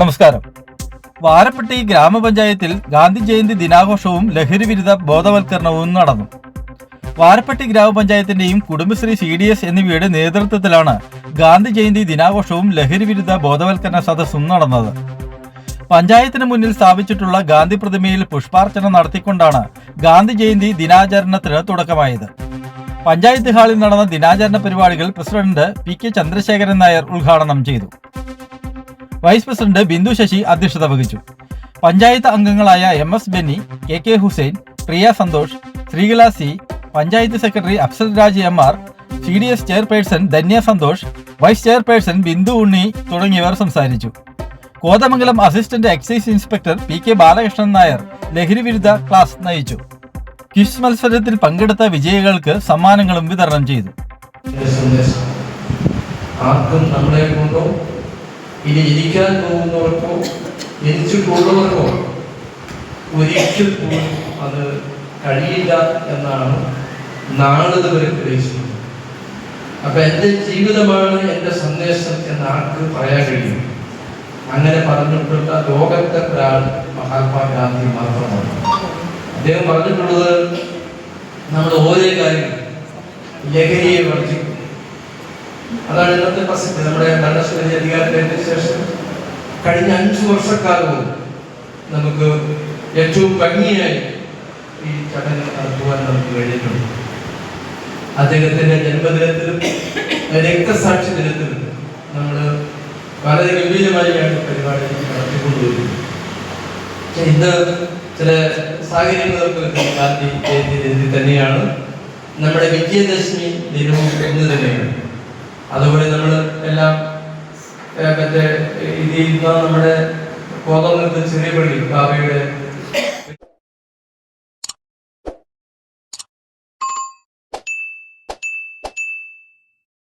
നമസ്കാരം. വാരപ്പെട്ടി ഗ്രാമപഞ്ചായത്തിൽ ഗാന്ധി ജയന്തി ദിനാഘോഷവും ലഹരി വിരുദ്ധ ബോധവൽക്കരണവും നടന്നു. വാരപ്പെട്ടി ഗ്രാമപഞ്ചായത്തിന്റെയും കുടുംബശ്രീ സി ഡി എസ് എന്നിവയുടെ നേതൃത്വത്തിലാണ് ഗാന്ധി ജയന്തി ദിനാഘോഷവും ലഹരി വിരുദ്ധ ബോധവൽക്കരണ സദസ്സും നടന്നത്. പഞ്ചായത്തിന് മുന്നിൽ സ്ഥാപിച്ചിട്ടുള്ള ഗാന്ധി പ്രതിമയിൽ പുഷ്പാർച്ചന നടത്തിക്കൊണ്ടാണ് ഗാന്ധി ജയന്തി ദിനാചരണത്തിന് തുടക്കമായത്. പഞ്ചായത്ത് ഹാളിൽ നടന്ന ദിനാചരണ പരിപാടികൾ president P K Chandrasekharan Nair ഉദ്ഘാടനം ചെയ്തു. വൈസ് പ്രസിഡന്റ് ബിന്ദു ശശി അധ്യക്ഷത വഹിച്ചു. പഞ്ചായത്ത് അംഗങ്ങളായ M S Benny K K Hussain Priya Santhosh Sreekala C panchayat secretary Afsal Raj M R C D S chairperson Dhanya Santhosh vice chairperson Bindu Unni തുടങ്ങിയവർ സംസാരിച്ചു. Kothamangalam assistant excise inspector P K Balakrishnan Nair ലഹരി വിരുദ്ധ class നയിച്ചു. Quiz മത്സരത്തിൽ പങ്കെടുത്ത വിജയികൾക്ക് സമ്മാനങ്ങളും വിതരണം ചെയ്തു. ആർക്കും നമ്മളെ ഇനി ഇരിക്കാൻ പോകുന്നവർക്കോ ജനിച്ചിട്ടുള്ളവർക്കോ ഒരിക്കൽ പോലും അത് കഴിയില്ല എന്നാണ് നാളിതുവരെ ഉദ്ദേശിക്കുന്നത്. അപ്പൊ എന്റെ ജീവിതമാണ് എന്റെ സന്ദേശം എന്ന് ആർക്ക് പറയാൻ കഴിയും? അങ്ങനെ പറഞ്ഞിട്ടുള്ള ലോകത്തെ ഒരാൾ മഹാത്മാഗാന്ധി മാത്രമാണ്. അദ്ദേഹം പറഞ്ഞിട്ടുള്ളത് നമ്മൾ ഓരോ കാര്യം ലഹരിയെ വർജിക്കും അതാണ് ഇന്നത്തെ പ്രസക്തി. നമ്മുടെ ഭരണശ്രീ അധികാരത്തിന് ശേഷം കഴിഞ്ഞ അഞ്ചു വർഷക്കാലവും നമുക്ക് ഏറ്റവും ഭംഗിയായി ഈ ചടങ്ങ് നടത്തുവാൻ നമുക്ക് കഴിഞ്ഞിട്ടുണ്ട്. അദ്ദേഹത്തിന്റെ ജന്മദിനത്തിലും രക്തസാക്ഷി ദിനത്തിലും നമ്മൾ വളരെ ഗംഭീരമായാണ് പരിപാടി നടത്തിക്കൊണ്ടുവരുന്നത് ഇന്ന് ചില സാഹചര്യങ്ങൾക്ക് തന്നെയാണ്. നമ്മുടെ വിജയദശമി ദിനവും ഇന്ന് തന്നെയാണ്. അതുപോലെ നമ്മൾ എല്ലാം മറ്റേ ഇത് നമ്മുടെ കോതമംഗലത്ത് ചെറിയ പള്ളി കാവ്യ